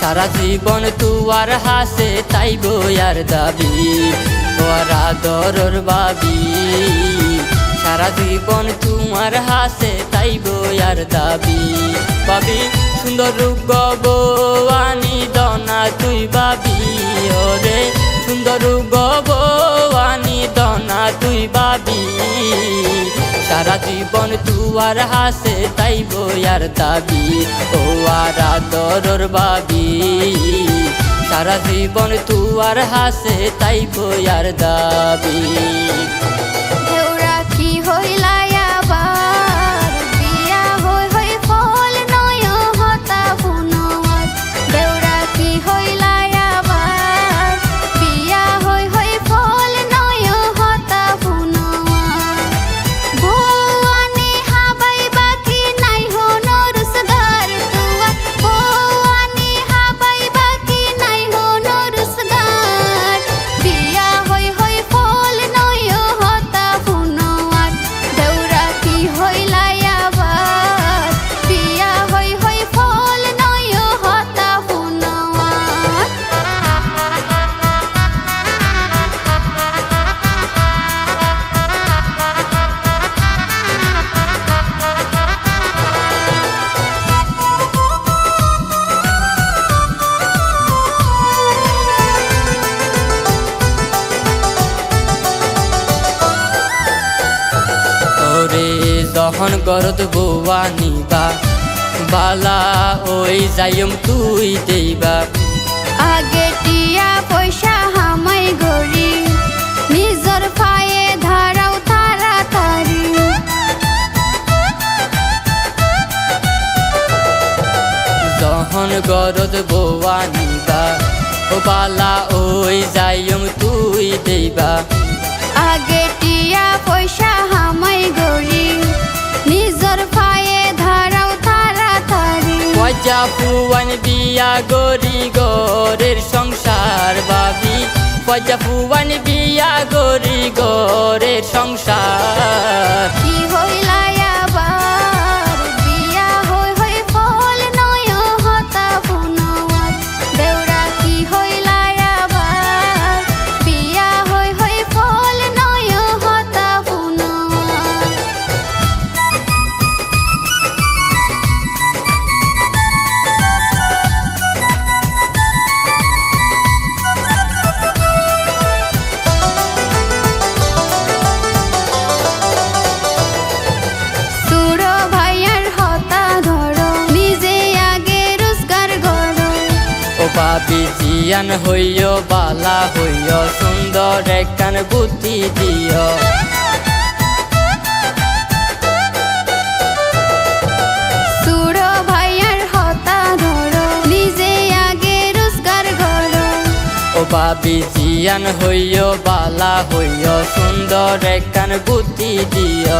সারা জীবন তুয়ার হাসে, তাই বইয়ার দাবি আরা দরর বাবি। সারা জীবন তোমার হাসে, তাই বইয়ার দাবি। বাবি, সুন্দর রূপ গবানি দনা তুই বাবি। ওরে, সুন্দর রূপ গবানি দনা তুই বাবি। জীবন তুয়ার হাসে, তাই বইয়ার দাবি, ও আর দরর বাবি। সারা জীবন তুয়ার হাসে, তাই বইয়ার দাবি। দহন গরদ বৌয়া নিবা। বালা ওই যাইম তুই দেইবা। আগে টিয়া পয়সা হামাই গড়ি নিজর পায়ে ধারাও তাড়াতাড়ি। দহন গরদ বৌয়া নিবা ও বালা ওই যাইম তুই দেইবা। আগে টিয়া পয়সা হামাই গড়ি নিজর পায়ে ধারাও তাড়াতাড়ি। মজা পুয়ান বিয়া গরি গরের সংসার বাবি। পয়জা পুয়ান বিয়া গরি গরের সংসার। বাবি জিয়ান হইয় বালা হইয় সুন্দর একখান বুদ্ধি দিয় বাবি জিয়ান হইয় বালা হইয় সুন্দর একখান বুদ্ধি দিয়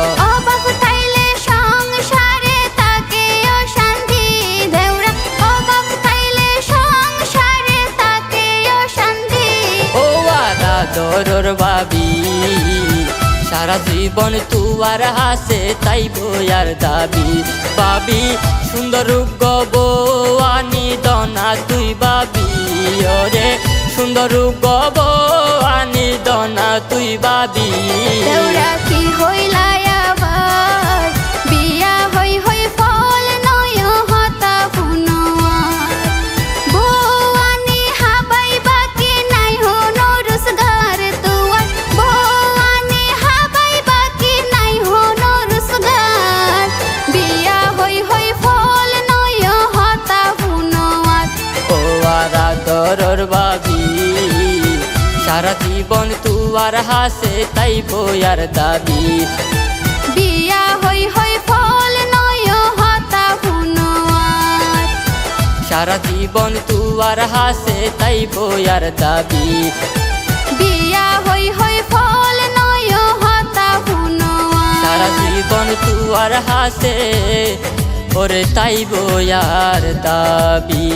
আরা দরর বাবি। সারা জীবন তুয়ার হাসে, তাই বয়ার দাবি। বাবি, সুন্দর গবানি দনা তুই বাবি। ওরে, সুন্দর গবানি দনা তুই বাবি। সারা জীবন তুয়ার হাসে তাই বইয়ার দাবি। বিয়া হই হই ফল নয় হতা সারা জীবন তুয়ার হাসে তাই বইয়ার দাবি। বিয়া হই হই ফল নয় হাতা হুনুয়ার। সারা জীবন তুয়ার হাসে ওরে তাই বইয়ার দাবি।